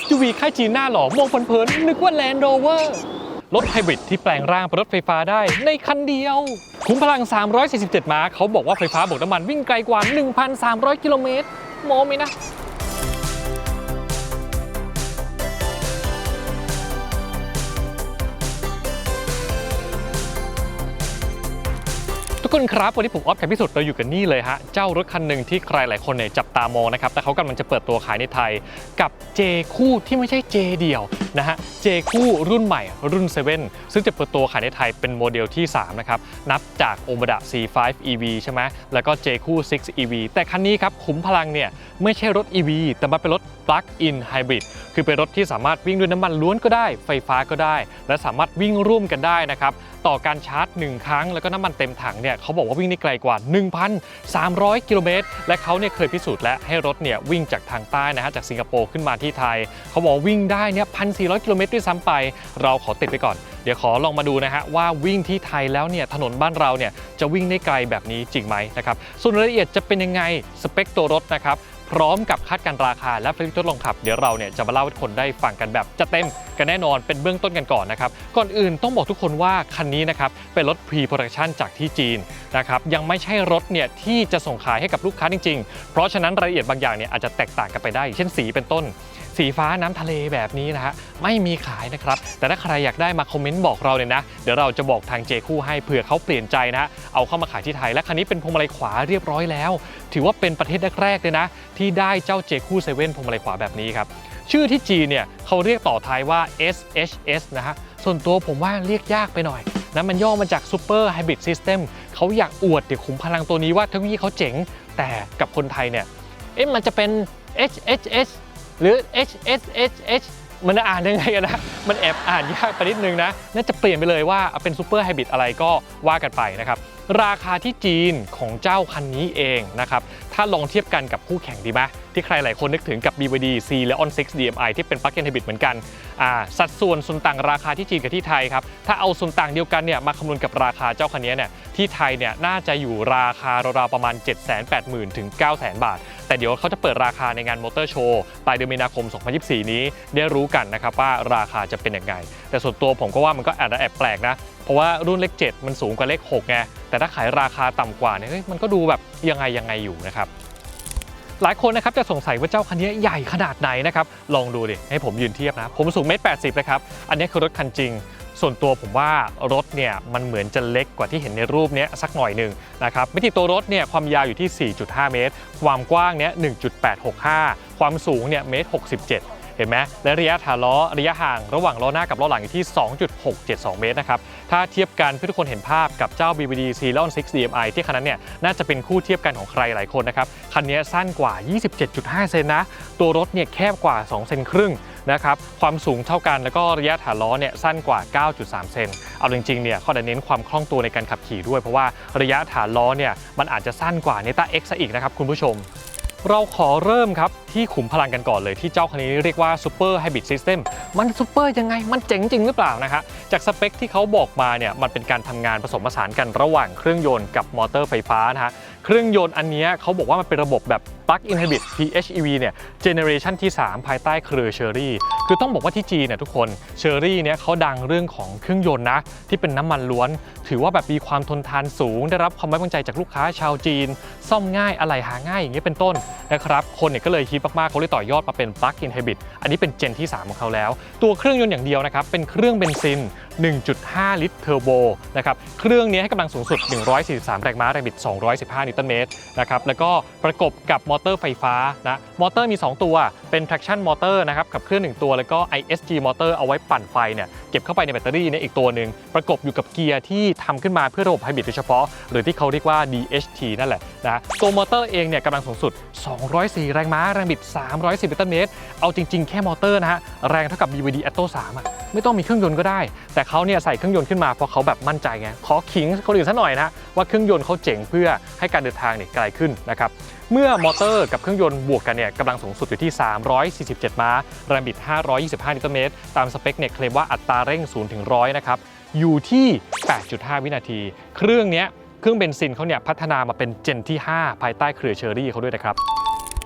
SUV ค่ายจีนหน้าหล่อมองเพลินๆนึกว่า Land Rover รถไฮบริดที่แปลงร่างเป็นรถไฟฟ้าได้ในคันเดียว คุ้มพลัง 347 ม้า เขาบอกว่าไฟฟ้าบวกน้ำมันวิ่งไกลกว่า 1,300 กิโลเมตรโมไหมนะ ทุกคนครับ วันนี้ผมออฟแคพิสุทธิ์เราอยู่กันนี่เลยฮะ เจ้ารถคันหนึ่งที่ใครหลายคนเนี่ยจับตามองนะครับ แต่เขากำลังจะเปิดตัวขายในไทย กับ J คู่ที่ไม่ใช่ J เดียวนะฮะ J คู่รุ่นใหม่รุ่น 7 ซึ่งจะเปิดตัวขายในไทยเป็นโมเดลที่ 3 นะครับ นับจาก o m a d a C5 EV ใช่ไหมแล้วก็ J คู่ 6 EV แต่คันนี้ครับขุมพลังเนี่ยไม่ใช่รถ EV แต่มันเป็นรถ Plug-in Hybrid คือเป็นรถที่สามารถวิ่งด้วยน้ำมันล้วนก็ได้ ไฟฟ้าก็ได้ และสามารถวิ่งร่วมกันได้นะครับต่อการชาร์จ 1 ครั้งแล้วก็น้ำมันเต็มถังเนี่ยเขาบอกว่าวิ่งได้ไกลกว่า 1,300 กิโลเมตร และเขาเนี่ยเคยพิสูจน์และให้รถเนี่ยวิ่งจากทางใต้นะฮะจากสิงคโปร์ขึ้นมาที่ไทย เขาบอกวิ่งได้เนี่ย1,400 กิโลเมตรด้วยซ้ำไป เราขอติดไปก่อน เดี๋ยวขอลองมาดูนะฮะว่าวิ่งที่ไทยแล้วเนี่ยถนนบ้านเราเนี่ยจะวิ่งได้ไกลแบบนี้จริงไหมนะครับส่วนรายละเอียดจะเป็นยังไงสเปคตัวรถนะครับ พร้อมกับคาดการราคาและฟิลิปทดลองขับ เดี๋ยวเราเนี่ยจะมาเล่าให้ทุกคนได้ฟังกันแบบจะเต็มกันแน่นอนเป็นเบื้องต้นกันก่อนนะครับ ก่อนอื่นต้องบอกทุกคนว่าคันนี้นะครับเป็นรถพรีโปรดักชันจากที่จีนนะครับยังไม่ใช่รถเนี่ยที่จะส่งขายให้กับลูกค้าจริง ๆ เพราะฉะนั้นรายละเอียดบางอย่างเนี่ยอาจจะแตกต่างกันไปได้ เช่นสีเป็นต้น สีฟ้าน้ำทะเลแบบนี้นะฮะไม่มีขายนะครับ แต่ถ้าใครอยากได้มาคอมเมนต์บอกเราเลยนะ เดี๋ยวเราจะบอกทางเจคู่ให้เผื่อเขาเปลี่ยนใจนะฮะเอาเข้ามาขายที่ไทยและคันนี้เป็นพวงมาลัยขวาเรียบร้อยแล้ว ถือว่าเป็นประเทศแรกๆเลยนะ ที่ได้เจ้าเจคู่เซเว่นพวงมาลัยขวาแบบนี้ครับชื่อที่จีนเนี่ยเขาเรียกต่อท้ายว่า SHS นะฮะส่วนตัวผมว่าเรียกยากไปหน่อยนะมันย่อมาจาก Super Hybrid System เขาอยากอวดเดี๋ยวขุมพลังตัวนี้ว่าเทคโนโลยีเขาเจ๋ง แต่กับคนไทยเนี่ยเอ๊ะมันจะเป็น HHS หรือ H S H H มันอ่านยังไงอะนะ มันแอบอ่านยากไปนิดนึงนะ น่าจะเปลี่ยนไปเลยว่าเป็นซูเปอร์ไฮบริดอะไรก็ว่ากันไปนะครับ ราคาที่จีนของเจ้าคันนี้เองนะครับถ้าลองเทียบกันกับคู่แข่งดีไหมที่ใครหลายคนนึกถึงกับ BYD C และ On 6 DMI ที่เป็น Plug-in Hybrid เหมือนกันสัดส่วนส่วนต่างราคาที่จีนกับที่ไทยครับ ถ้าเอาส่วนต่างเดียวกันเนี่ยมาคำนวณกับราคาเจ้าคันนี้เนี่ยที่ไทยเนี่ยน่าจะอยู่ราคาราวๆประมาณ 780,000ถึง900,000 บาท แต่เดี๋ยวเขาจะเปิดราคาในงานมอเตอร์โชว์ปลายเดือนมีนาคม 2024 นี้ได้รู้กันนะครับว่าราคาจะเป็นยังไงแต่ส่วนตัวผมก็ว่ามันก็อาจจะแอบแปลกนะ เพราะว่ารุ่นเลข 7 มันสูงกว่าเลข6ไงแต่ถ้าขายราคาต่ำกว่าเนี่ยมันก็ดูแบบยังไงยังไงอยู่นะครับหลายคนนะครับจะสงสัยว่าเจ้าคันนี้ใหญ่ขนาดไหนนะครับลองดูดิให้ผมยืนเทียบนะ ผมสูงเมตรแปดสิบเลยครับอันนี้คือรถคันจริง ส่วนตัวผมว่ารถเนี่ยมันเหมือนจะเล็กกว่าที่เห็นในรูปเนี้ยสักหน่อยหนึ่งนะครับมิติตัวรถเนี่ยความยาวอยู่ที่ 4.5 เมตร ความกว้างเนี่ย1.865 ความสูงเนี่ยเมตร67 เห็นไหมและระยะฐานล้อระยะห่างระหว่างล้อหน้ากับล้อหลังอยู่ที่ 2.672 เมตรนะครับ ถ้าเทียบกันเพื่อทุกคนเห็นภาพกับเจ้า BBD c l e o n 6 DMI ที่คันนั้นเนี่ยน่าจะเป็นคู่เทียบกันของใครหลายคนนะครับ คันนี้สั้นกว่า 27.5 เซนนะ ตัวรถเนี่ยแคบกว่า 2 เซนครึ่งนะครับ ความสูงเท่ากันแล้วก็ระยะฐานล้อเนี่ยสั้นกว่า 9.3 เซน เอาจริงๆ เนี่ยเขาจะเน้นความคล่องตัวในการขับขี่ด้วย เพราะว่าระยะฐานล้อเนี่ยมันอาจจะสั้นกว่าเนต้า X ซะอีกนะครับคุณผู้ชม เราขอเริ่มครับ ที่ขุมพลังกันก่อนเลยที่เจ้าคันนี้เรียกว่า Super Hybrid System มันซูเปอร์ยังไง มันเจ๋งจริงหรือเปล่านะฮะจากสเปคที่เขาบอกมาเนี่ยมันเป็นการทำงานผสมผสานกันระหว่างเครื่องยนต์กับมอเตอร์ไฟฟ้านะฮะเครื่องยนต์อันเนี้ยเขาบอกว่ามันเป็นระบบแบบ Plug-in Hybrid PHEV เนี่ยเจเนอเรชันที่ 3 ภายใต้เครือเชอรี่คือต้องบอกว่าที่จีนเนี่ยทุกคนเชอรี่เนี่ยเขาดังเรื่องของเครื่องยนต์นะที่เป็นน้ำมันล้วน ถือว่าแบบมีความทนทานสูง ได้รับความไว้วางใจจากลูกค้าชาวจีน ซ่อมง่ายอะไหล่หาง่ายอย่างเงี้ยเป็นต้นนะครับคนเนี่ยก็เลยฮิตมากๆเขาเลยต่อยอดมาเป็น Plug-in Hybrid อันนี้เป็นเจนที่ 3 ของเขาแล้ว ตัวเครื่องยนต์อย่างเดียวนะครับ เป็นเครื่องเบนซิน 1.5 ลิตรเทอร์โบนะครับ เครื่องนี้ให้กำลังสูงสุด 143 แรงม้าแรงบิด 215 นิวตันเมตรนะครับ แล้วก็ประกบกับมอเตอร์ไฟฟ้านะ มอเตอร์มี 2 ตัว เป็น traction motor นะครับขับเคลื่อน1ตัว แล้วก็ ISG motor เอาไว้ปั่นไฟเนี่ย เก็บเข้าไปในแบตเตอรี่เนี่ยอีกตัวหนึ่ง ประกบอยู่กับเกียร์ที่ทำขึ้นมาเพื่อระบบไฮบริดโดยเฉพาะ หรือที่เขาเรียกว่า DHT นั่นแหละนะ ตัวมอเตอร์เองเนี่ยกำลังสูงสุด 204 แรงม้าแรงบิด 310 นิวตันเมตร เอาจริง ๆ แค่มอเตอร์นะฮะ แรงเท่ากับ BYD Atto 3อะ ไม่ต้องมีเครื่องยนต์ก็ได้ แต่เขาเนี่ยใส่เครื่องยนต์ขึ้นมาเพราะเขาแบบมั่นใจไง ขอขิงคนอื่นซะหน่อยนะว่าเครื่องยนต์เขาเจ๋งเพื่อให้การเดินทางเนี่ยไกลขึ้นนะครับ เมื่อมอเตอร์กับเครื่องยนต์บวกกันเนี่ยกำลังสูงสุดอยู่ที่ 347 ม้า แรงบิด 525 นิวตันเมตร ตามสเปคเนี่ยเคลมว่าอัตราเร่ง0ถึง100นะครับ อยู่ที่ 8.5 วินาที เครื่องเนี้ยเครื่องเบนซินเขาเนี่ยพัฒนามาเป็นเจนที่ 5 ภายใต้เครือเชอรี่เขาด้วยนะครับ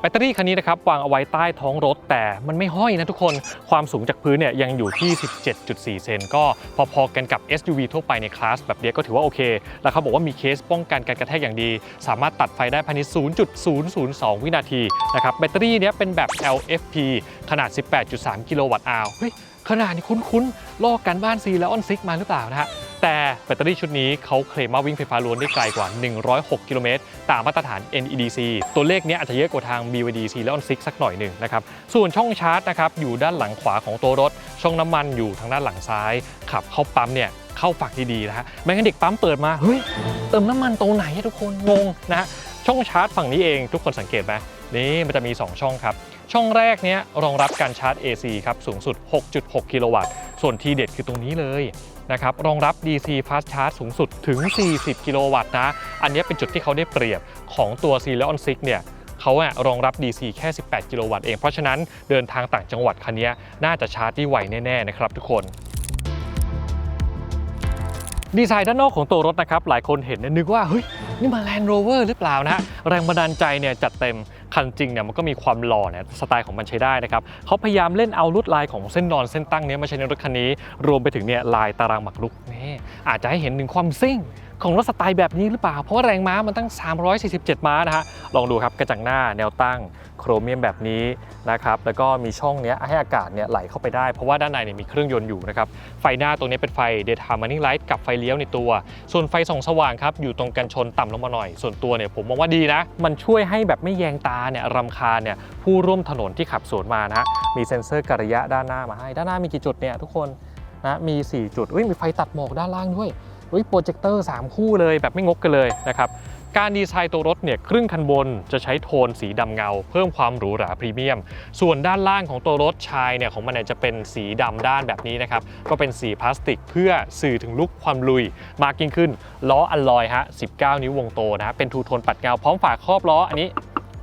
แบตเตอรี่คันนี้นะครับวางเอาไว้ใต้ท้องรถ แต่มันไม่ห้อยนะทุกคนความสูงจากพื้นเนี่ยยังอยู่ที่ 17.4 เซนก็พอๆกันกับ SUV ทั่วไปในคลาสแบบเดียก็ถือว่าโอเค แล้วเขาบอกว่ามีเคสป้องกันการกระแทกอย่างดี สามารถตัดไฟได้ภายใน 0.002 วินาทีนะครับแบตเตอรี่เนี้ยเป็นแบบ LFP ขนาด 18.3 กิโลวัตต์อาวเฮ้ย ขนาดนี้คุ้นๆ ลอกการบ้านซีแล้วออนซิกมาหรือเปล่านะฮะ แต่แบตเตอรี่ชุดนี้เขาเคลมว่าวิ่งไฟฟ้าล้วนได้ไกลกว่า 106 กิโลเมตร ตามมาตรฐาน NEDC ตัวเลขเนี้ยอาจจะเยอะกว่าทาง BYD C และ On 6 สักหน่อยหนึ่งนะครับ ส่วนช่องชาร์จนะครับอยู่ด้านหลังขวาของตัวรถ ช่องน้ำมันอยู่ทางด้านหลังซ้าย ขับเข้าปั๊มเนี่ยเข้าฝักดีๆนะฮะไม่งั้นเด็กปั๊มเปิดมา เฮ้ย เติมน้ำมันตรงไหนอะทุกคนงงนะฮะช่องชาร์จฝั่งนี้เองทุกคนสังเกตไหมนี่มันจะมี 2 ช่องครับ ช่องแรกเนี้ยรองรับการชาร์จ AC ครับสูงสุด 6.6 กิโลวัตต์ ส่วนทีเด็ดคือตรงนี้เลยนะครับรองรับ DC Fast Charge สูงสุดถึง 40 กิโลวัตต์นะ อันนี้เป็นจุดที่เขาได้เปรียบของตัว c l e o n 6เนี่ยเขาอะรองรับ DC แค่ 18 กิโลวัตต์เอง เพราะฉะนั้นเดินทางต่างจังหวัดคันนี้น่าจะชาร์จได้ไวแน่ ๆ นะครับทุกคน ดีไซน์ด้านนอกของตัวรถนะครับ หลายคนเห็นเนี่ยนึกว่า เฮ้ย นี่มัน Land Rover หรือเปล่านะฮะ แรงบันดาลใจเนี่ยจัดเต็มคันจริงเนี่ยมันก็มีความหล่อเนี่ยสไตล์ของมันใช้ได้นะครับเขาพยายามเล่นเอาลวดลายของเส้นนอนเส้นตั้งเนี้ยมาใช้ในรถคันนี้ รวมไปถึงเนี่ยลายตารางหมากรุกนี่อาจจะให้เห็นถึงความซิ่ง ของรถสไตล์แบบนี้หรือเปล่า เพราะว่าแรงม้ามันตั้ง 347 ม้านะฮะ ลองดูครับกระจังหน้าแนวตั้งโครเมียมแบบนี้นะครับ แล้วก็มีช่องเนี้ยให้อากาศเนี่ยไหลเข้าไปได้ เพราะว่าด้านในเนี่ยมีเครื่องยนต์อยู่นะครับ ไฟหน้าตรงนี้เป็นไฟ daytime running light กับไฟเลี้ยวในตัว ส่วนไฟส่องสว่างครับอยู่ตรงกันชนต่ำลงมาหน่อย ส่วนตัวเนี่ยผมมองว่าดีนะ มันช่วยให้แบบไม่แยงตาเนี่ยรำคาญเนี่ยผู้ร่วมถนนที่ขับสวนมานะฮะ มีเซ็นเซอร์กระยะด้านหน้ามาให้ ด้านหน้ามีกี่จุดเนี่ยทุกคนนะ มี 4 จุด อุ้ยมีไฟตัดหมอกด้านล่างด้วย โปรเจคเตอร์ 3 คู่เลยแบบไม่งกกันเลยนะครับการดีไซน์ตัวรถเนี่ยครึ่งคันบนจะใช้โทนสีดำเงา เพิ่มความหรูหราพรีเมียม ส่วนด้านล่างของตัวรถชายเนี่ยของมันเนี่ยจะเป็นสีดำด้านแบบนี้นะครับ ก็เป็นสีพลาสติกเพื่อสื่อถึงลุคความลุยมากยิ่งขึ้น ล้ออัลลอยฮะ 19 นิ้ววงโตนะเป็นทูโทนปัดเงาพร้อมฝาครอบล้ออันนี้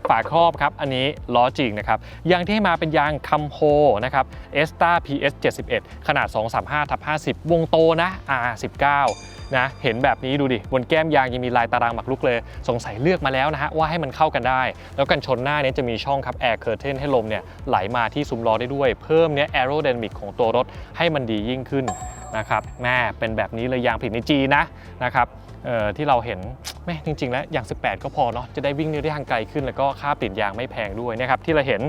ฝาครอบครับ อันนี้ล้อจริงนะครับ ยางที่ให้มาเป็นยางคัมโฮนะครับเอสตา PS 71 ขนาด 235ทับ50 วงโตนะ R19 นะเห็นแบบนี้ดูดิบนแก้มยางยังมีลายตารางหมักลุกเลย สงสัยเลือกมาแล้วนะฮะว่าให้มันเข้ากันได้ แล้วกันชนหน้าเนี้จะมีช่องครับ Air Curtain ให้ลมเนี่ยไหลมาที่ซุ้มล้อได้ด้วย เพิ่มเนี้ย Aerodynamic ของตัวรถให้มันดียิ่งขึ้นนะครับแม่เป็นแบบนี้เลยยางผลิตในจีนนะนะครับที่เราเห็นแม่จริง ๆ แล้วอย่าง 18 ก็พอเนาะจะได้วิ่งได้ทางไกลขึ้น แล้วก็ค่าติดยางไม่แพงด้วยนะครับที่เราเห็น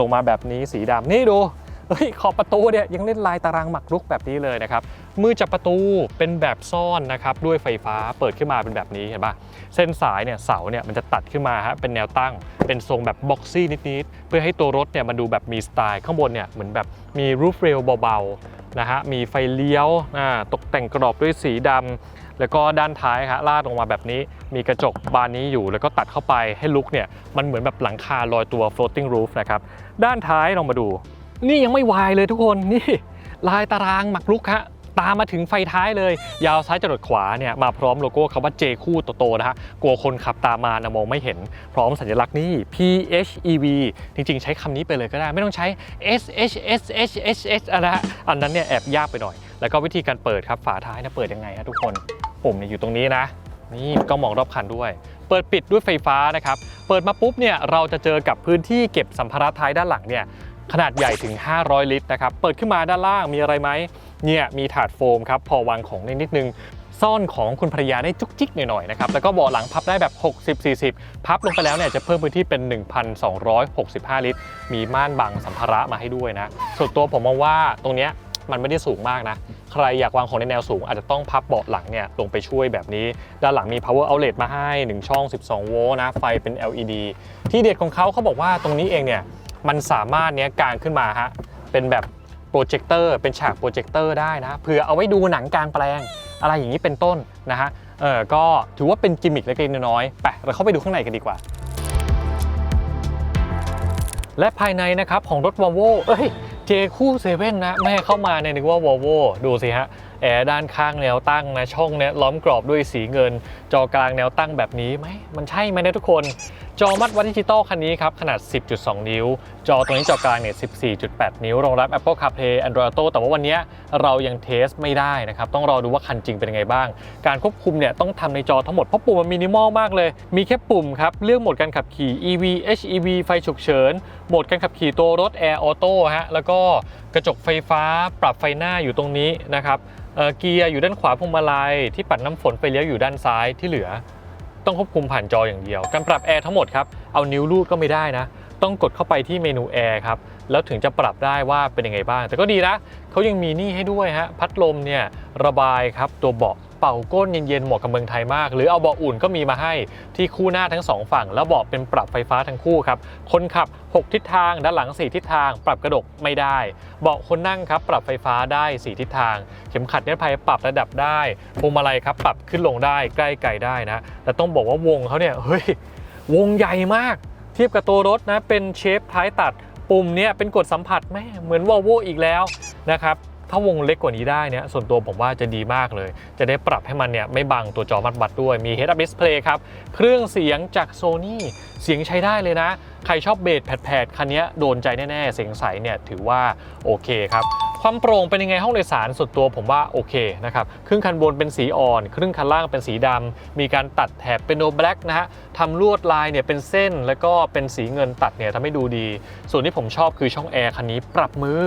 ลงมาแบบนี้สีดำนี่ดู เฮ้ยขอบประตูเนี่ยยังเล่นลายตารางหมักรุกแบบนี้เลยนะครับมือจับประตูเป็นแบบซ่อนนะครับด้วยไฟฟ้าเปิดขึ้นมาเป็นแบบนี้เห็นปะเส้นสายเนี่ยเสาเนี่ยมันจะตัดขึ้นมาฮะเป็นแนวตั้ง เป็นทรงแบบบ็อกซี่นิดๆเพื่อให้ตัวรถเนี่ยมันดูแบบมีสไตล์ข้างบนเนี่ยเหมือนแบบมีรูฟเรลเบาๆนะฮะมีไฟเลี้ยวอ่าตกแต่งกรอบด้วยสีดำแล้วก็ด้านท้ายฮะลาดลงมาแบบนี้มีกระจกบานนี้อยู่แล้วก็ตัดเข้าไปให้ลุกเนี่ยมันเหมือนแบบหลังคาลอยตัว floating roof นะครับด้านท้ายลองมาดู นี่ยังไม่วายเลยทุกคนนี่ลายตารางหมักลุกฮะตามมาถึงไฟท้ายเลย ยาวซ้ายจรดขวาเนี่ยมาพร้อมโลโก้คำว่า J คู่โตๆนะฮะกลัวคนขับตามมานะมองไม่เห็น พร้อมสัญลักษณ์นี่ PHEV จริงๆ ใช้คำนี้ไปเลยก็ได้ ไม่ต้องใช้ SHSHSH อะไรฮะอันนั้นเนี่ยแอบยากไปหน่อย แล้วก็วิธีการเปิดครับฝาท้ายนะเปิดยังไงฮะทุกคนปุ่มเนี่ยอยู่ตรงนี้นะนี่ก็มองรอบคันด้วย เปิดปิดด้วยไฟฟ้านะครับ เปิดมาปุ๊บเนี่ยเราจะเจอกับพื้นที่เก็บสัมภาระท้ายด้านหลังเนี่ย ขนาดใหญ่ถึง 500 ลิตรนะครับ เปิดขึ้นมาด้านล่างมีอะไรไหม เนี่ยมีถาดโฟมครับ พอวางของได้นิดนึง ซ่อนของคุณภรรยาได้จุกจิกหน่อยๆนะครับ แล้วก็เบาะหลังพับได้แบบ 60-40 พับลงไปแล้วเนี่ยจะเพิ่มพื้นที่เป็น 1,265 ลิตร มีม่านบังสัมภาระมาให้ด้วยนะ ส่วนตัวผมมองว่าตรงเนี้ยมันไม่ได้สูงมากนะ ใครอยากวางของในแนวสูงอาจจะต้องพับเบาะหลังเนี่ยลงไปช่วยแบบนี้ ด้านหลังมี power outlet มาให้ 1 ช่อง 12 โวลต์นะ ไฟเป็น LED ที่เด็ดของเขาเขาบอกว่าตรงนี้เองเนี่ย มันสามารถเนี้ยกางขึ้นมาฮะเป็นแบบโปรเจคเตอร์เป็นฉากโปรเจคเตอร์ได้นะเผื่อเอาไว้ดูหนังกลางแปลง อะไรอย่างนี้เป็นต้นนะฮะเออก็ถือว่าเป็นกิมมิคเล็กๆน้อยๆไปเราเข้าไปดูข้างในกันดีกว่า และภายในนะครับของรถ Volvo เอ้ยเจคู่เซเว่นนะแม่เข้ามาเนี่ยนึกว่า Volvo ดูสิฮะแอร์ด้านข้างแนวตั้งนะช่องเนี่ยล้อมกรอบด้วยสีเงิน จอกลางแนวตั้งแบบนี้ไหมมันใช่ไหมเนี่ยทุกคน จอมัดวัดดิจิตอลคันนี้ครับขนาด 10.2 นิ้ว จอตัวนี้จอกลางเนี่ย 14.8 นิ้ว รองรับ Apple CarPlay Android Auto แต่ว่าวันนี้เรายังเทสไม่ได้นะครับ ต้องรอดูว่าคันจริงเป็นยังไงบ้าง การควบคุมเนี่ยต้องทำในจอทั้งหมด เพราะปุ่มมันมินิมอลมากเลย มีแค่ปุ่มครับ เลือกโหมดการขับขี่ EV HEV ไฟฉุกเฉิน โหมดการขับขี่ตัวรถ Air Auto ฮะแล้วก็กระจกไฟฟ้าปรับไฟหน้าอยู่ตรงนี้นะครับเอ่อเกียร์อยู่ด้านขวาพวงมาลัยที่ปัดน้ำฝนไฟเลี้ยวอยู่ด้านซ้ายที่เหลือ ต้องควบคุมผ่านจออย่างเดียว การปรับแอร์ทั้งหมดครับ เอานิ้วลูดก็ไม่ได้นะ ต้องกดเข้าไปที่เมนูแอร์ครับ แล้วถึงจะปรับได้ว่าเป็นยังไงบ้าง แต่ก็ดีนะเขายังมีนี่ให้ด้วยฮะ พัดลมเนี่ยระบายครับตัวเบาะ เป่าก้นเย็นๆเหมาะกับเมืองไทยมาก หรือเอาเบาะอุ่นก็มีมาให้ที่คู่หน้าทั้งสองฝั่ง แล้วเบาะเป็นปรับไฟฟ้าทั้งคู่ครับคนขับ 6 ทิศทาง ด้านหลัง 4 ทิศทาง ปรับกระดกไม่ได้ เบาะคนนั่งครับปรับไฟฟ้าได้ 4 ทิศทาง เข็มขัดนิรภัยปรับระดับได้พวงมาลัยครับปรับขึ้นลงได้ใกล้ไกลได้นะแต่ต้องบอกว่าวงเขาเนี่ยเฮ้ยวงใหญ่มาก เทียบกับตัวรถนะเป็นเชฟท้ายตัดปุ่มเนี่ยเป็นกดสัมผัสแม่เหมือนวอลโวอีกแล้วนะครับ ถ้าวงเล็กกว่านี้ได้เนี่ยส่วนตัวผมว่าจะดีมากเลย จะได้ปรับให้มันเนี่ยไม่บังตัวจอมัดบัดด้วยมี Head Up Display ครับ เครื่องเสียงจาก Sony เสียงใช้ได้เลยนะ ใครชอบเบสแผดๆคันนี้โดนใจแน่ๆ เสียงใสเนี่ยถือว่าโอเคครับ ความโปร่งเป็นยังไงห้องโดยสารส่วนตัวผมว่าโอเคนะครับครึ่งคันบนเป็นสีอ่อน ครึ่งคันล่างเป็นสีดำมีการตัดแถบเป็นโนแบล็กนะฮะทำลวดลายเนี่ยเป็นเส้นแล้วก็เป็นสีเงินตัดเนี่ยทำให้ดูดี ส่วนที่ผมชอบคือช่องแอร์คันนี้ปรับมือ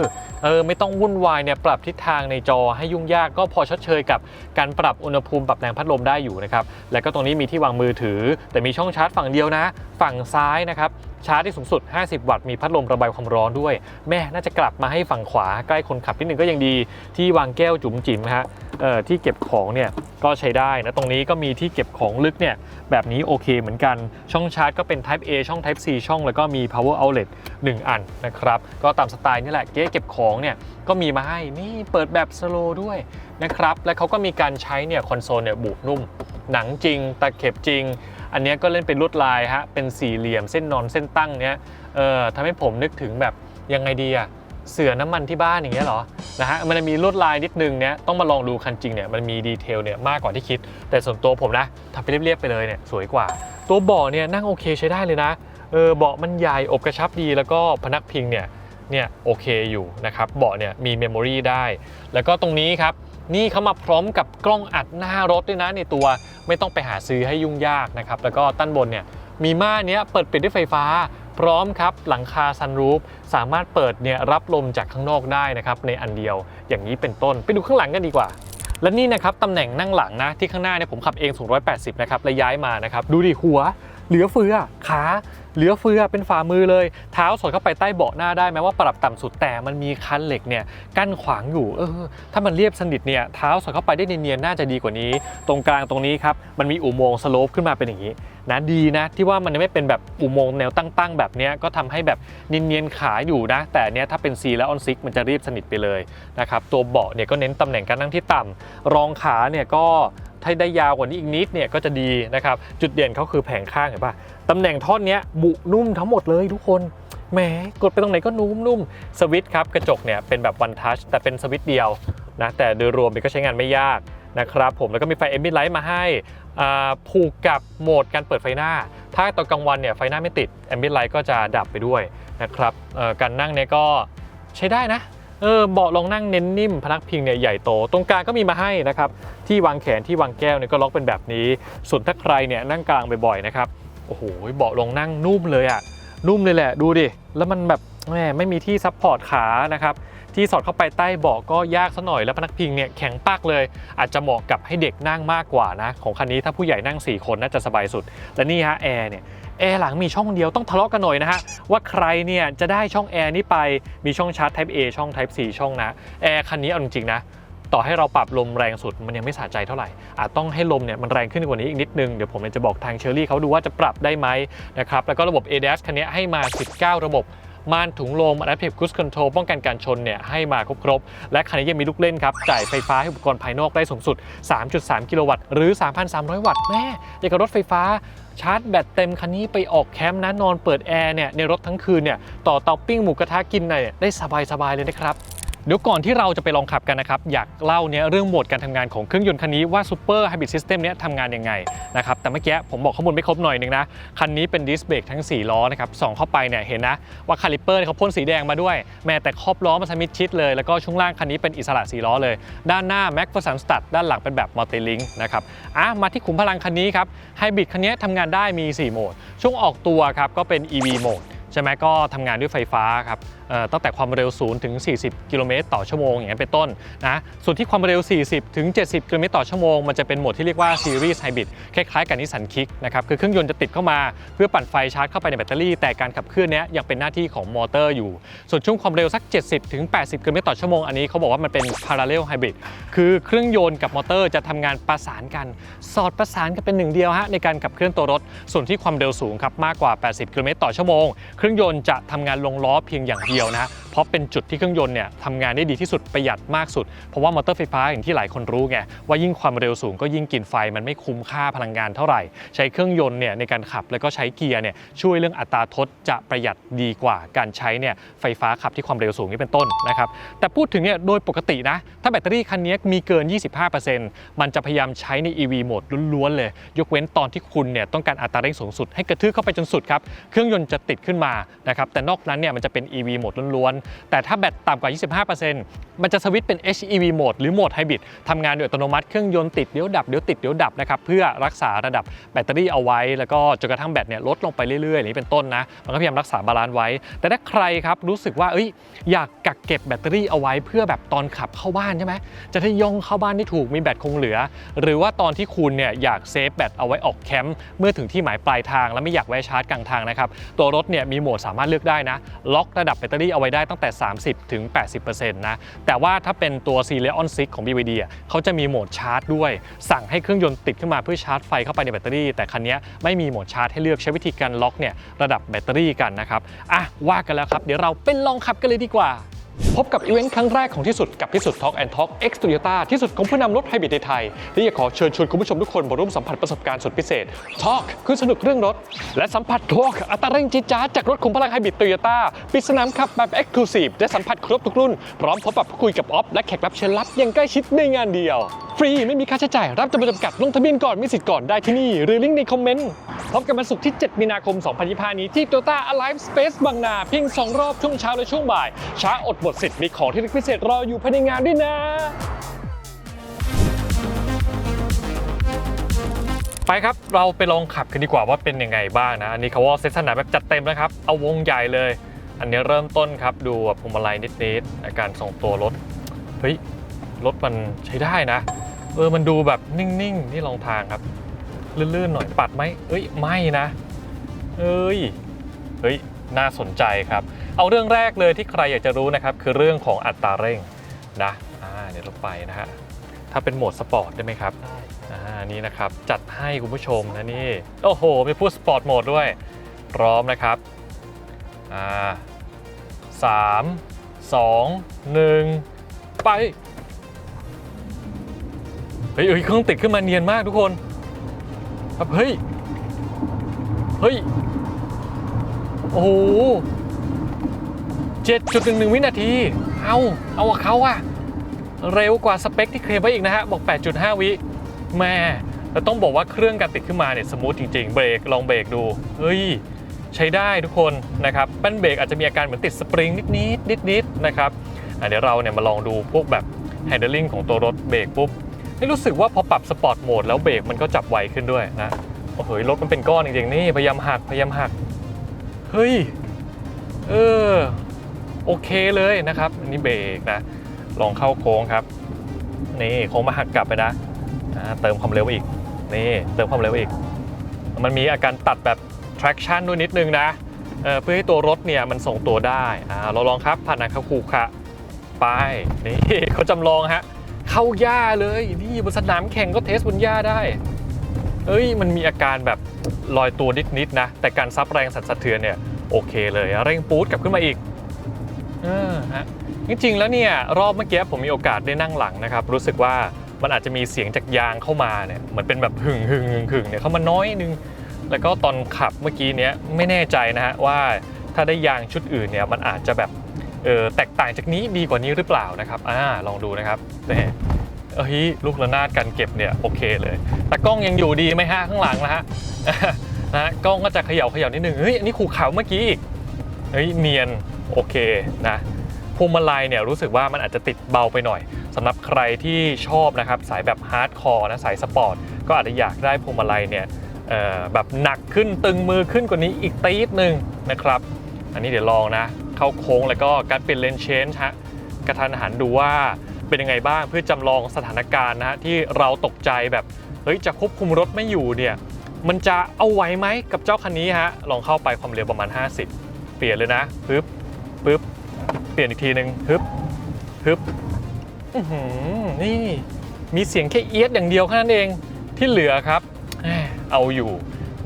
เออไม่ต้องวุ่นวายเนี่ยปรับทิศทางในจอให้ยุ่งยากก็พอชดเชยกับการปรับอุณหภูมิปรับแรงพัดลมได้อยู่นะครับแล้วก็ตรงนี้มีที่วางมือถือ แต่มีช่องชาร์จฝั่งเดียวนะ ฝั่งซ้ายนะครับ ชาร์จที่สูงสุด 50 วัตต์ มีพัดลมระบายความร้อนด้วย แม่น่าจะกลับมาให้ฝั่งขวาใกล้คนขับนิดนึงก็ยังดี ที่วางแก้วจุ๋มจิ๋มฮะเอ่อที่เก็บของเนี่ยก็ใช้ได้นะตรงนี้ก็มีที่เก็บของลึกเนี่ยแบบนี้โอเคเหมือนกัน ช่องชาร์จก็เป็น Type A ช่อง Type C ช่องแล้วก็มี Power Outlet 1 อันนะครับ ก็ตามสไตล์นี่แหละเก๊เก็บของเนี่ยก็มีมาให้นี่เปิดแบบสโลด้วยนะครับ และเขาก็มีการใช้เนี่ยคอนโซลเนี่ยบุนุ่ม หนังจริงตะเข็บจริง อันนี้ก็เล่นเป็นลวดลายฮะเป็นสี่เหลี่ยมเส้นนอนเส้นตั้งเนี้ยเอ่อทำให้ผมนึกถึงแบบยังไงดีอะเสือน้ำมันที่บ้านอย่างเงี้ยหรอนะฮะมันจะมีลวดลายนิดนึงเนี้ยต้องมาลองดูคันจริงเนี่ยมันมีดีเทลเนี่ยมากกว่าที่คิด แต่ส่วนตัวผมนะทำไปเรียบๆไปเลยเนี่ยสวยกว่า ตัวเบาะเนี่ยนั่งโอเคใช้ได้เลยนะเออเบาะมันใหญ่อบกระชับดีแล้วก็พนักพิงเนี่ยเนี่ยโอเคอยู่นะครับเบาะเนี่ยมีเมมโมรีได้ แล้วก็ตรงนี้ครับนี่เขามาพร้อมกับกล้องอัดหน้ารถด้วยนะในตัว ไม่ต้องไปหาซื้อให้ยุ่งยากนะครับ แล้วก็ด้านบนเนี่ยมีม่านเนี้ยเปิดปิดด้วยไฟฟ้า พร้อมครับหลังคาซันรูฟสามารถเปิดเนี่ยรับลมจากข้างนอกได้นะครับในอันเดียวอย่างนี้เป็นต้น ไปดูข้างหลังกันดีกว่าและนี่นะครับตำแหน่งนั่งหลังนะที่ข้างหน้าเนี่ยผมขับเองสูง180 นะครับและย้ายมานะครับดูดิหัว เหลือเฟือขาเหลือเฟือเป็นฝ่ามือเลย เท้าสอดเข้าไปใต้เบาะหน้าได้แม้ว่าปรับต่ำสุดแต่มันมีคันเหล็กเนี่ยกั้นขวางอยู่เออถ้ามันเรียบสนิทเนี่ยเท้าสอดเข้าไปได้เนียนๆน่าจะดีกว่านี้ ตรงกลางตรงนี้ครับมันมีอุโมงค์สโลปขึ้นมาเป็นอย่างนี้นะดีนะที่ว่ามันไม่เป็นแบบอุโมงค์แนวตั้งๆ แบบนี้ก็ทำให้แบบเนียนๆขาอยู่นะ แต่เนี้ยถ้าเป็น C และออนซิกมันจะเรียบสนิทไปเลยนะครับตัวเบาะเนี่ยก็เน้นตำแหน่งการนั่งที่ต่ำรองขาเนี่ยก็ ถ้าได้ยาวกว่านี้อีกนิดเนี่ยก็จะดีนะครับ จุดเด่นเขาคือแผงข้างเห็นป่ะตำแหน่งท่อนเนี้ยบุนุ่มทั้งหมดเลยทุกคนแหมกดไปตรงไหนก็นุ่มนุ่มสวิตช์ครับกระจกเนี่ยเป็นแบบ one touch แต่เป็นสวิตช์เดียวนะแต่โดยรวมมันก็ใช้งานไม่ยากนะครับผมแล้วก็มีไฟ ambient light มาให้ผูกกับโหมดการเปิดไฟหน้า ถ้าตอนกลางวันเนี่ยไฟหน้าไม่ติด ambient light ก็จะดับไปด้วยนะครับการนั่งเนี่ยก็ใช้ได้นะ เออเบาะรองนั่งเน้นนิ่มพนักพิงเนี่ยใหญ่โต ตรงกลางก็มีมาให้นะครับที่วางแขนที่วางแก้วเนี่ยก็ล็อกเป็นแบบนี้ ส่วนถ้าใครเนี่ยนั่งกลางบ่อยๆนะครับโอ้โหเบาะรองนั่งนุ่มเลยอะนุ่มเลยแหละดูดิแล้วมันแบบแหมไม่มีที่ซับพอร์ตขานะครับ ที่สอดเข้าไปใต้เบาะก็ยากซะหน่อยแล้วพนักพิงเนี่ยแข็งปักเลย อาจจะเหมาะกับให้เด็กนั่งมากกว่านะ ของคันนี้ถ้าผู้ใหญ่นั่ง 4 คนน่าจะสบายสุด และนี่ฮะแอร์เนี่ยแอร์หลังมีช่องเดียวต้องทะเลาะกันหน่อยนะฮะ ว่าใครเนี่ยจะได้ช่องแอร์นี้ไปมีช่องชาร์จ Type A ช่อง Type C ช่องนะแอร์คันนี้เอาจริงๆนะต่อให้เราปรับลมแรงสุดมันยังไม่สะใจเท่าไหร่ อาจต้องให้ลมเนี่ยมันแรงขึ้นกว่านี้อีกนิดนึง เดี๋ยวผมจะบอกทางเชอรี่เขาดูว่าจะปรับได้ไหมนะครับ แล้วก็ระบบ ADAS คันนี้ให้มา 19 ระบบ ม่านถุงลม Adaptive Cruise Control ป้องกันการชนเนี่ยให้มาครบครบและคันนี้ยังมีลูกเล่นครับ จ่ายไฟฟ้าให้อุปกรณ์ภายนอกได้สูงสุด 3.3 กิโลวัตต์หรือ 3,300 วัตต์แม่อย่างกับรถไฟฟ้าชาร์จแบตเต็มคันนี้ไปออกแคมป์นะนอนเปิดแอร์เนี่ยในรถทั้งคืนเนี่ยต่อเตาปิ้งหมูกระทะกินเนี่ยได้สบายๆเลยนะครับ เดี๋ยวก่อนที่เราจะไปลองขับกันนะครับ อยากเล่าเนี่ยเรื่องโหมดการทำงานของเครื่องยนต์คันนี้ว่า Super Hybrid System เนี้ยทำงานยังไงนะครับแต่เมื่อกี้ผมบอกข้อมูลไม่ครบหน่อยหนึงนะ คันนี้เป็นดิสเบรกทั้ง 4 ล้อนะครับส่องเข้าไปเนี่ยเห็นนะว่าคาลิเปอร์เขาพ่นสีแดงมาด้วย แม้แต่ครอบล้อมันสมิธชิดเลย แล้วก็ช่วงล่างคันนี้เป็นอิสระ 4 ล้อเลย ด้านหน้า Mac f e r s o n Stud ด้านหลังเป็นแบบมัลติลิงนะครับอะมาที่ขุมพลังคันนี้ครับไฮบริดคันนี้ทำงานได้มี 4 โหมด ช่วงออกตัวครับก็เป็น EV โหมดใช่ไหมก็ทำงานด้วยไฟฟ้าครับตั้งแต่ความเร็ว 0 ถึง 40 กิโลเมตรต่อชั่วโมงอย่างนั้เป็นต้นนะส่วนที่ความเร็ว 40 ถึง 70 กิโลเมตรต่อชั่วโมง มันจะเป็นโหมดที่เรียกว่า Series Hybrid คล้ายๆกับนิสสันคิกนะครับคือเครื่องยนต์จะติดเข้ามาเพื่อปั่นไฟชาร์จเข้าไปในแบตเตอรี่ แต่การขับเคลื่อนเนี้ยยังเป็นหน้าที่ของมอเตอร์อยู่ ส่วนช่วงความเร็วสัก 70 ถึง 80 กิโลเมตรต่อชั่วโมงอันนี้เขาบอกว่ามันเป็น Parallel Hybrid คือเครื่องยนต์กับมอเตอร์จะทำงานประสานกัน สอดประสานกันเป็นหนึ่งเดียวฮะในการขับเคลื่อนตัวรถ ส่วนที่ความเร็วสูงครับมากกว่า 80 กิโลเมตรต่อชั่วโมงเครื่องยนต์จะทำงานลงล้อเพียงอย่างเดียวนะฮะ เพราะเป็นจุดที่เครื่องยนต์เนี่ยทำงานได้ดีที่สุดประหยัดมากสุด เพราะว่ามอเตอร์ไฟฟ้าอย่างที่หลายคนรู้ไงว่ายิ่งความเร็วสูงก็ยิ่งกินไฟมันไม่คุ้มค่าพลังงานเท่าไหร่ ใช้เครื่องยนต์เนี่ยในการขับแล้วก็ใช้เกียร์เนี่ยช่วยเรื่องอัตราทดจะประหยัดดีกว่า การใช้เนี่ยไฟฟ้าขับที่ความเร็วสูงนี่เป็นต้นนะครับแต่พูดถึงเนี่ยโดยปกตินะถ้าแบตเตอรี่คันนี้มีเกิน 25%มันจะพยายามใช้ใน EV โหมดล้วนๆเลย ยกเว้นตอนที่คุณเนี่ยต้องการอัตราเร่งสูงสุดให้กระทืบเข้าไปจนสุดครับเครื่องยนต์จะติดขึ้นมานะครับแต่นอกนั้นเนี่ยมันจะเป็น EV โหมดล้วนแต่ถ้าแบตต่ำกว่า 25%มันจะสวิตช์เป็น HEV โหมดหรือโหมดไฮบริดทำงานโดยอัตโนมัติเครื่องยนต์ติดเดี๋ยวดับเดี๋ยวติดเดี๋ยวดับนะครับเพื่อรักษาระดับแบตเตอรี่เอาไว้ แล้วก็จนกระทั่งแบตเนี่ยลดลงไปเรื่อยๆอย่างนี้เป็นต้นนะมันก็พยายามรักษาบาลานซ์ไว้ แต่ถ้าใครครับรู้สึกว่าเอ้ยอยากกักเก็บแบตเตอรี่เอาไว้ เพื่อแบบตอนขับเข้าบ้านใช่ไหมจะได้ย่องเข้าบ้านได้ถูกมีแบตคงเหลือ หรือว่าตอนที่คุณเนี่ยอยากเซฟแบตเอาไว้ออกแคมป์เมื่อถึงที่หมายปลายทาง แล้วไม่อยากแวะชาร์จกลางทางนะครับตัวรถเนี่ยมีโหมดสามารถเลือกได้นะล็อกระดับแบตเตอรี่เอาไว้ได้ตั้งแต่ 30ถึง80%นะแต่ว่าถ้าเป็นตัว c l e o n 6ของ BYD เขาจะมีโหมดชาร์จด้วย สั่งให้เครื่องยนต์ติดขึ้นมาเพื่อชาร์จไฟเข้าไปในแบตเตอรี่ แต่คันนี้ไม่มีโหมดชาร์จให้เลือกใช้วิธีการล็อกเนี่ยระดับแบตเตอรี่กันนะครับอะว่ากันแล้วครับเดี๋ยวเราไปลองขับกันเลยดีกว่า พบกับอีเวนต์ครั้งแรกของที่สุดกับที่สุด Talk and Talk X Toyota ที่สุดของผู้นำรถไฮบริดในไทย ที่จะขอเชิญชวนคุณผู้ชมทุกคนมาร่วมสัมผัสประสบการณ์สุดพิเศษ Talk คือสนุกเรื่องรถ และสัมผัส Talk อัตราเร่งจี๊ดจ๊าดจากรถขุมพลังไฮบริดโตโยต้าปิดสนามขับแบบ Exclusive และสัมผัสครบทุกรุ่น พร้อมพบปะพูดคุยกับออฟและแขกรับเชิญลับอย่างใกล้ชิดในงานเดียวฟรีไม่มีค่าใช้จ่าย รับจำนวนจำกัดลงทะเบียนก่อนมีสิทธิ์ก่อนได้ที่นี่ หรือลิงก์ในคอมเมนต์พบกันวันศุกร์ที่ 7 มีนาคม 2025 นี้ที่ Toyota Alive Space บางนาเพียง 2 รอบช่วงเช้าและช่วงบ่ายช้าอดหมดสิทธิ์มีของที่พิเศษรออยู่ภายในงานด้วยนะ ไปครับเราไปลองขับกันดีกว่าว่าเป็นยังไงบ้างนะ อันนี้เขาว่าเซตสนามแบบจัดเต็มนะครับ เอาวงใหญ่เลย อันนี้เริ่มต้นครับดูแบบพวงมาลัยนิดๆในการส่งตัวรถเฮ้ยรถมันใช้ได้นะ เออมันดูแบบนิ่งๆนี่ลองทางครับลื่นๆหน่อยปัดไหมเอ้ยไม่นะ เอ้ยเฮ้ย น่าสนใจครับ เอาเรื่องแรกเลยที่ใครอยากจะรู้นะครับคือเรื่องของอัตราเร่งนะอ่าเดี๋ยวเราไปนะฮะถ้าเป็นโหมดสปอร์ตได้ไหมครับอ่านี่นะครับจัดให้คุณผู้ชมนะนี่โอ้โหมีพูดสปอร์ตโหมดด้วย พร้อมนะครับอ่าสามสองหนึ่งไปเฮ้ยเฮ้ยเครื่องติดขึ้นมาเนียนมากทุกคนครับเฮ้ยเฮ้ย โอ้โหเจ็ดจุดหนึ่งหนึ่งวินาที เอาเอาเขาอะเร็วกว่าสเปคที่เคลมไว้อีกนะฮะ บอก 8.5 วิแม่แต่ต้องบอกว่าเครื่องการติดขึ้นมาเนี่ยสมูทจริง ๆ เบรกลองเบรกดู เฮ้ย ใช้ได้ทุกคนนะครับแป้นเบรกอาจจะมีอาการเหมือนติดสปริงนิดๆนิดๆนะครับอะเดี๋ยวเราเนี่ยมาลองดูพวกแบบ handling ของตัวรถเบรกปุ๊บนี่รู้สึกว่าพอปรับสปอร์ตโหมดแล้วเบรกมันก็จับไวขึ้นด้วยนะโอ้โหรถมันเป็นก้อนจริงๆนี่พยายามหักพยายามหัก เฮ้ย เออ โอเคเลยนะครับ อันนี้เบรกนะ ลองเข้าโค้งครับ นี่โค้งมาหักกลับไปนะเติมความเร็วอีก นี่ เติมความเร็วอีก มันมีอาการตัดแบบ traction ด้วยนิดนึงนะเเพื่อให้ตัวรถเนี่ยมันส่งตัวได้ เราลองครับผ่านทางเข้าคูคะไป นี่เขาจำลองฮะ เข้าหญ้าเลย นี่บนสนามแข่งก็เทสบนหญ้าได้ เอ้ยมันมีอาการแบบลอยตัวนิดๆนะ แต่การซับแรงสั่นสะเทือนเนี่ยโอเคเลยเร่งปูดกลับขึ้นมาอีกเออฮะจริงๆแล้วเนี่ยรอบเมื่อกี้ผมมีโอกาสได้นั่งหลังนะครับ รู้สึกว่ามันอาจจะมีเสียงจากยางเข้ามาเนี่ยเหมือนเป็นแบบหึ่งหึ่งหึ่งหึ่งเนี่ยเข้ามาน้อยนึง แล้วก็ตอนขับเมื่อกี้เนี้ยไม่แน่ใจนะฮะว่าถ้าได้ยางชุดอื่นเนี่ยมันอาจจะแบบเออแตกต่างจากนี้ดีกว่านี้หรือเปล่านะครับอ่าลองดูนะครับนี่ เอ้ยลูกระนาดการเก็บเนี่ยโอเคเลยแต่กล้องยังอยู่ดีไหมฮะข้างหลังนะฮะนะกล้องก็จะเขย่าเขย่านิดนึงเฮ้ยอันนี้ขู่ขาเมื่อกี้อีกเฮ้ยเนียนโอเคนะพวงมาลัยเนี่ยรู้สึกว่ามันอาจจะติดเบาไปหน่อยสำหรับใครที่ชอบนะครับสายแบบฮาร์ดคอร์นะสายสปอร์ตก็อาจจะอยากได้พวงมาลัยเนี่ยแบบหนักขึ้นตึงมือขึ้นกว่านี้อีกตีดหนึ่งนะครับ อันนี้เดี๋ยวลองนะ เข้าโค้งแล้วก็การเปลี่ยนเลนเชนฮะกระทันหันดูว่า เป็นยังไงบ้างเพื่อจำลองสถานการณ์นะฮะที่เราตกใจแบบเฮ้ยจะควบคุมรถไม่อยู่เนี่ยมันจะเอาไหวไหมกับเจ้าคันนี้ฮะลองเข้าไปความเร็วประมาณ 50 เปลี่ยนเลยนะปึ๊บปึ๊บเปลี่ยนอีกทีหนึ่งฮึบฮึบนี่มีเสียงแค่เอียดอย่างเดียวแค่นั้นเองที่เหลือครับเอาอยู่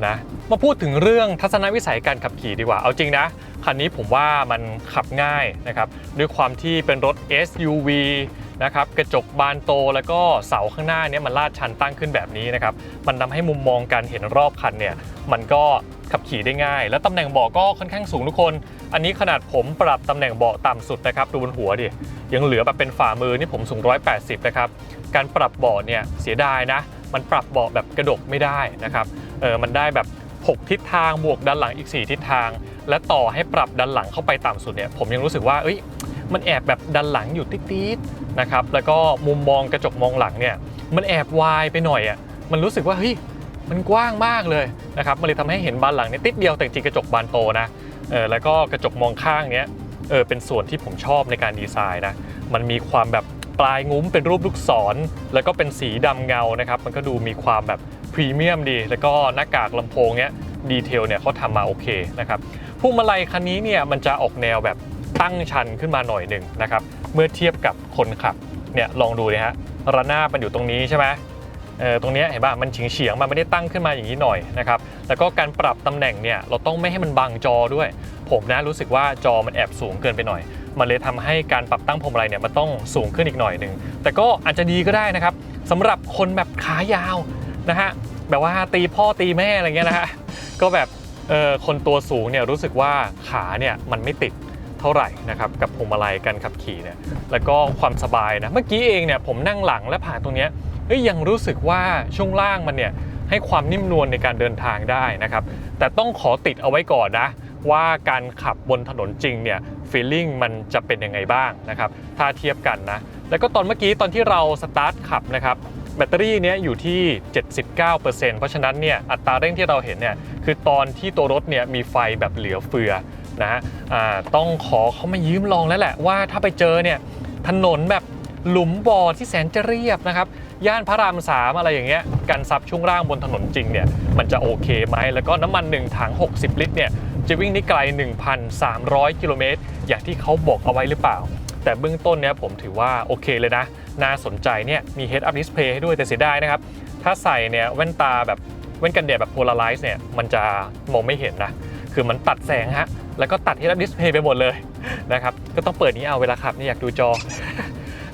นะมาพูดถึงเรื่องทัศนวิสัยการขับขี่ดีกว่า เอาจริงนะ คันนี้ผมว่ามันขับง่ายนะครับ ด้วยความที่เป็นรถ SUV นะครับกระจกบานโตแล้วก็เสาข้างหน้าเนี้มันลาดชันตั้งขึ้นแบบนี้นะครับมันทำให้มุมมองการเห็นรอบคันเนี่ยมันก็ขับขี่ได้ง่าย แล้วตำแหน่งเบาะก็ค่อนข้างสูงทุกคน อันนี้ขนาดผมปรับตำแหน่งเบาะต่ำสุดนะครับดูบนหัวดิยังเหลือแบบเป็นฝ่ามือนี่ผมสูง 180 นะครับการปรับเบาะเนี่ยเสียดายนะ มันปรับเบาะแบบกระดกไม่ได้นะครับเออมันได้แบบ 6 ทิศทางบวกด้านหลังอีก 4 ทิศทาง และต่อให้ปรับด้านหลังเข้าไปต่ำสุดเนี่ยผมยังรู้สึกว่าเอ้ย มันแอบแบบด้านหลังอยู่ติ๊ดๆนะครับแล้วก็มุมมองกระจกมองหลังเนี่ยมันแอบวายไปหน่อยอะมันรู้สึกว่าเฮ้ยมันกว้างมากเลยนะครับมันเลยทำให้เห็นบานหลังเนี่ยติดเดียวแต่จริงกระจกบานโตนะเออแล้วก็กระจกมองข้างเนี้ยเออเป็นส่วนที่ผมชอบในการดีไซน์นะมันมีความแบบปลายงุ้มเป็นรูปลูกศร แล้วก็เป็นสีดำเงานะครับมันก็ดูมีความแบบพรีเมียมดี แล้วก็หน้ากากลำโพงเนี้ยดีเทลเนี่ยเขาทำมาโอเคนะครับพวงมาลัยคันนี้เนี่ยมันจะออกแนวแบบ ตั้งชันขึ้นมาหน่อยหนึ่งนะครับ เมื่อเทียบกับคนขับเนี่ยลองดูเลยฮะระนาบมันอยู่ตรงนี้ใช่ไหมเออตรงนี้เห็นป่ะมันเฉียงเฉียงๆมันไม่ได้ตั้งขึ้นมาอย่างนี้หน่อยนะครับแล้วก็การปรับตำแหน่งเนี่ยเราต้องไม่ให้มันบังจอด้วย ผมนะรู้สึกว่าจอมันแอบสูงเกินไปหน่อย มันเลยทำให้การปรับตั้งพวงมาลัยเนี่ยมันต้องสูงขึ้นอีกหน่อยหนึ่งแต่ก็อาจจะดีก็ได้นะครับสำหรับคนแบบขายาวนะฮะแบบว่าตีพ่อตีแม่อะไรเงี้ยนะฮะก็แบบเออคนตัวสูงเนี่ยรู้สึกว่าขาเนี่ยมันไม่ติด เท่าไหร่นะครับกับพวงมาลัยการขับขี่เนี่ยแล้วก็ความสบายนะเมื่อกี้เองเนี่ยผมนั่งหลังและผ่านตรงเนี้ยเอ้ยยังรู้สึกว่าช่วงล่างมันเนี่ยให้ความนิ่มนวลในการเดินทางได้นะครับแต่ต้องขอติดเอาไว้ก่อนนะว่าการขับบนถนนจริงเนี่ยฟีลลิ่งมันจะเป็นยังไงบ้างนะครับถ้าเทียบกันนะแล้วก็ตอนเมื่อกี้ตอนที่เราสตาร์ทขับนะครับแบตเตอรี่เนี้ยอยู่ที่ 79%เพราะฉะนั้นเนี่ยอัตราเร่งที่เราเห็นเนี่ยคือตอนที่ตัวรถเนี่ยมีไฟแบบเหลือเฟือ นะฮะต้องขอเขามายืมลองแล้วแหละว่าถ้าไปเจอเนี่ยถนนแบบหลุมบ่อที่แสนจะเรียบนะครับย่านพระรามสามอะไรอย่างเงี้ยการซับช่วงล่างบนถนนจริงเนี่ยมันจะโอเคไหมแล้วก็น้ำมัน1ถัง60 ลิตรเนี่ยจะวิ่งได้ไกล 1,300 กิโลเมตรอย่างที่เขาบอกเอาไว้หรือเปล่า แต่เบื้องต้นเนี่ยผมถือว่าโอเคเลยนะ น่าสนใจเนี่ยมี Head Up Display ให้ด้วยแต่เสียดายนะครับ ถ้าใส่เนี่ยแว่นตาแบบแว่นกันแดดแบบ Polarize เนี่ยมันจะมองไม่เห็นนะ คือมันตัดแสงฮะ แล้วก็ตัด Head Up Display ไปหมดเลยนะครับ ก็ต้องเปิดนี้เอาเวลาขับนี่อยากดูจอ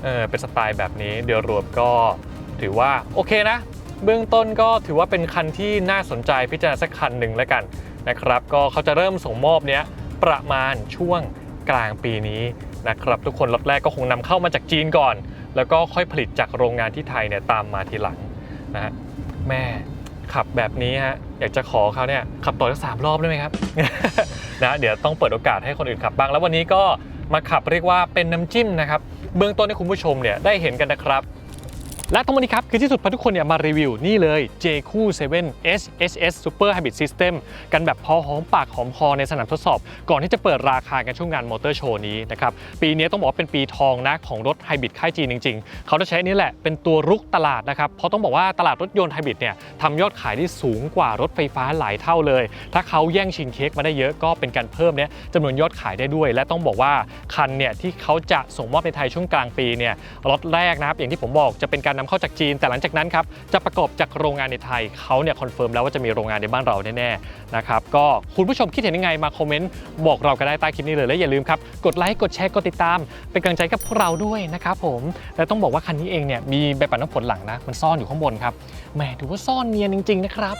เออเป็นสไตล์แบบนี้เดี๋ยวรวมก็ถือว่าโอเคนะ เบื้องต้นก็ถือว่าเป็นคันที่น่าสนใจพิจารณาสักคันหนึ่งแล้วกันนะครับ ก็เขาจะเริ่มส่งมอบเนี้ยประมาณช่วงกลางปีนี้นะครับ ทุกคนล็อตแรกก็คงนำเข้ามาจากจีนก่อน แล้วก็ค่อยผลิตจากโรงงานที่ไทยเนี่ยตามมาทีหลังนะฮะแม่ ขับแบบนี้ฮะอยากจะขอเขาเนี่ยขับต่อสักสามรอบได้ไหมครับ นะเดี๋ยวต้องเปิดโอกาสให้คนอื่นขับบ้าง แล้ววันนี้ก็มาขับเรียกว่าเป็นน้ำจิ้มนะครับ เบื้องต้นให้คุณผู้ชมเนี่ยได้เห็นกันนะครับ และทั้งหมดนี้ครับคือที่สุดพาทุกคนเนี่ยมารีวิวนี่เลย J คู่7 SHS Super Hybrid System กันแบบพอหอมปากหอมคอในสนามทดสอบ ก่อนที่จะเปิดราคากันช่วงงานมอเตอร์โชว์นี้นะครับปีนี้ต้องบอกว่าเป็นปีทองนะของรถไฮบริดค่ายจีนจริง ๆ เขาจะใช้นี่แหละเป็นตัวรุกตลาดนะครับเพราะต้องบอกว่าตลาดรถยนต์ไฮบริดเนี่ยทำยอดขายได้สูงกว่ารถไฟฟ้าหลายเท่าเลย ถ้าเขาแย่งชิงเค้กมาได้เยอะก็เป็นการเพิ่มเนี่ยจำนวนยอดขายได้ด้วย และต้องบอกว่าคันเนี่ยที่เขาจะส่งมอบในไทยช่วงกลางปีเนี่ยรถแรกนะครับอย่างที่ผมบอกจะเป็นการนำเข้าจากจีน แต่หลังจากนั้นครับจะประกอบจากโรงงานในไทยเขาเนี่ยคอนเฟิร์มแล้วว่าจะมีโรงงานในบ้านเราแน่ๆนะครับก็คุณผู้ชมคิดเห็นยังไงมาคอมเมนต์บอกเราก็ได้ใต้คลิปนี้เลยและอย่าลืมครับกดไลค์กดแชร์กดติดตาม เป็นกำลังใจกับพวกเราด้วยนะครับผมและต้องบอกว่าคันนี้เองเนี่ยมีใบปัดน้ำฝนหลังนะมันซ่อนอยู่ข้างบนครับแหมถือว่าซ่อนเนียนจริง ๆ นะครับ